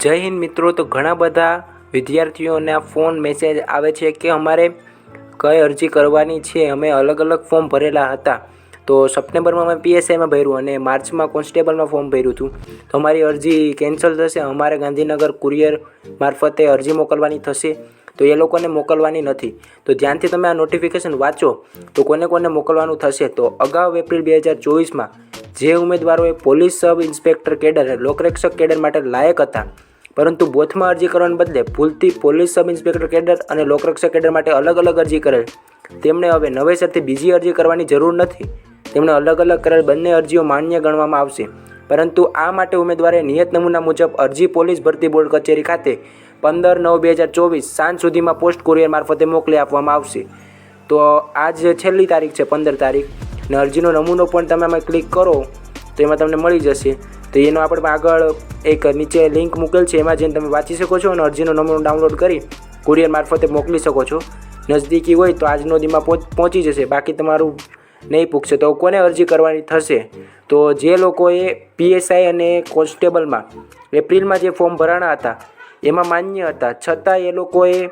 જય હિન્દ મિત્રો. તો ઘણા બધા વિદ્યાર્થીઓના ફોન મેસેજ આવે છે કે અમારે કઈ અરજી કરવાની છે. અમે અલગ અલગ ફોર્મ ભરેલા હતા. તો સપ્ટેમ્બરમાં અમે પીએસઆઈમાં ભર્યું અને માર્ચમાં કોન્સ્ટેબલમાં ફોર્મ ભર્યું હતું. તો અમારી અરજી કેન્સલ થશે. અમારે ગાંધીનગર કુરિયર મારફતે અરજી મોકલવાની થશે. તો એ લોકોને મોકલવાની નથી. તો ધ્યાનથી તમે આ નોટિફિકેશન વાંચો. તો કોને કોને મોકલવાનું થશે? તો અગાઉ એપ્રિલ બે હજાર ચોવીસમાં જે ઉમેદવારોએ પોલીસ સબ ઇન્સ્પેક્ટર કેડર, લોકરક્ષક કેડર માટે લાયક હતા. પરંતુ બોથમાં અરજી કરવાને બદલે ભૂલથી પોલીસ સબ ઇન્સ્પેક્ટર કેડર અને લોકરક્ષક કેડર માટે અલગ અલગ અરજી કરેલ. તેમણે હવે નવેસરથી બીજી અરજી કરવાની જરૂર નથી. તેમણે અલગ અલગ કરેલ બંને અરજીઓ માન્ય ગણવામાં આવશે. પરંતુ આ માટે ઉમેદવારે નિયત નમૂના મુજબ અરજી પોલીસ ભરતી બોર્ડ કચેરી ખાતે પંદર નવ બે હજાર ચોવીસ સાંજ સુધીમાં પોસ્ટ કુરિયર મારફતે મોકલી આપવામાં આવશે. તો આજ છેલ્લી તારીખ છે, પંદર તારીખ. ને અરજીનો નમૂનો પણ તમે આમાં ક્લિક કરો, તો એમાં તમને મળી જશે. તો એનો આપણે આગળ એક નીચે લિંક મૂકેલ છે, એમાં જઈને તમે વાંચી શકો છો અને અરજીનો નમૂનો ડાઉનલોડ કરી કુરિયર મારફતે મોકલી શકો છો. નજદીકી હોય તો આજનો દીમાં પહોંચ જશે. બાકી તમારું નહીં પૂછશે તો કોને અરજી કરવાની થશે? તો જે લોકોએ પીએસઆઈ અને કોન્સ્ટેબલમાં એપ્રિલમાં જે ફોર્મ ભરાણા હતા, એમાં માન્ય હતા. છતાં એ લોકોએ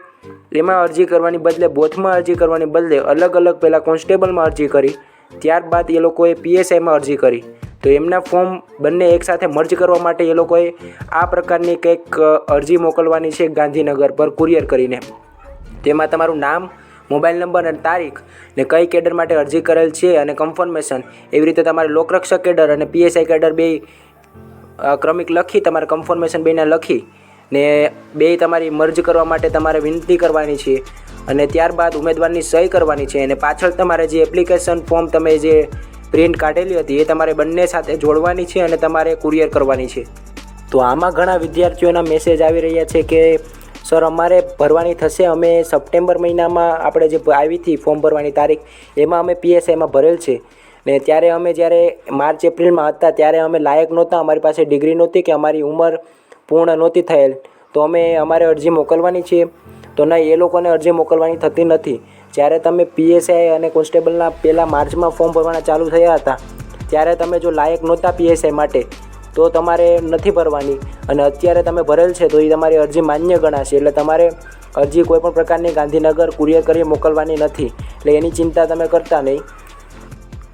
એમાં અરજી કરવાની બદલે, બોથમાં અરજી કરવાની બદલે અલગ અલગ પહેલાં કોન્સ્ટેબલમાં અરજી કરી. ત્યારબાદ એ લોકોએ પીએસઆઈમાં અરજી કરી. તો એમના ફોર્મ બંને એકસાથે મર્જ કરવા માટે એ લોકોએ આ પ્રકારની કંઈક અરજી મોકલવાની છે ગાંધીનગર પર કુરિયર કરીને. તેમાં તમારું નામ મોબાઈલ નંબર અને તારીખ ને કઈ કેડર માટે અરજી કરેલ છે અને કન્ફર્મેશન એવી રીતે તમારે લોકરક્ષક કેડર અને પીએસઆઈ કેડર બે ક્રમિક લખી તમારે કન્ફર્મેશન બેને લખી ને બે તમારી મર્જ કરવા માટે તમારે વિનંતી કરવાની છે. અને ત્યારબાદ ઉમેદવારની સહી કરવાની છે અને પાછળ તમારે જે એપ્લિકેશન ફોર્મ તમે જે પ્રિન્ટ કાઢેલી હતી એ તમારે બંને સાથે જોડવાની છે અને તમારે કુરિયર કરવાની છે. તો આમાં ઘણા વિદ્યાર્થીઓના મેસેજ આવી રહ્યા છે કે સર અમારે ભરવાની થશે. અમે સપ્ટેમ્બર મહિનામાં આપણે જે આવી હતી ફોર્મ ભરવાની તારીખ, એમાં અમે પીએસઆઈમાં ભરેલ છે. ને ત્યારે અમે જ્યારે માર્ચ, એપ્રિલમાં હતા, ત્યારે અમે લાયક નહોતા. અમારી પાસે ડિગ્રી નહોતી કે અમારી ઉંમર પૂર્ણ નહોતી થયેલ. તો અમે અમારે અરજી મોકલવાની છે. તો નહીં એ લોકોને અરજી મોકલવાની થતી નથી. જ્યારે તમે પીએસઆઈ અને કોન્સ્ટેબલના પહેલાં માર્ચમાં ફોર્મ ભરવાના ચાલુ થયા હતા, ત્યારે તમે જો લાયક નહોતા પીએસઆઈ માટે, તો તમારે નથી ભરવાની. અને અત્યારે તમે ભરેલ છે, તો એ તમારી અરજી માન્ય ગણાશે. એટલે તમારે અરજી કોઈપણ પ્રકારની ગાંધીનગર કુરિયર કરી મોકલવાની નથી. એટલે એની ચિંતા તમે કરતા નહીં.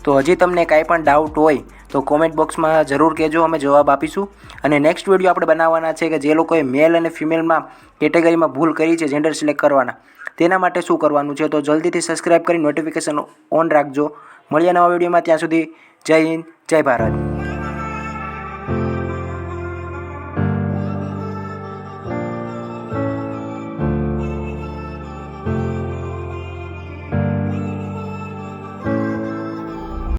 તો હજી તમને કાંઈ પણ ડાઉટ હોય તો કોમેન્ટ બોક્સમાં જરૂર કહેજો, અમે જવાબ આપીશું. અને નેક્સ્ટ વીડિયો આપણે બનાવવાના છે કે જે લોકોએ મેલ અને ફિમેલમાં કેટેગરીમાં ભૂલ કરી છે જેન્ડર સિલેક્ટ કરવાના. તેના માટે શું કરવાનું છે તો જલ્દીથી સબસ્ક્રાઈબ કરી નોટિફિકેશન ઓન રાખજો. મળીએ નવા વિડીયોમાં ત્યાં સુધી જય હિન્દ, જય ભારત.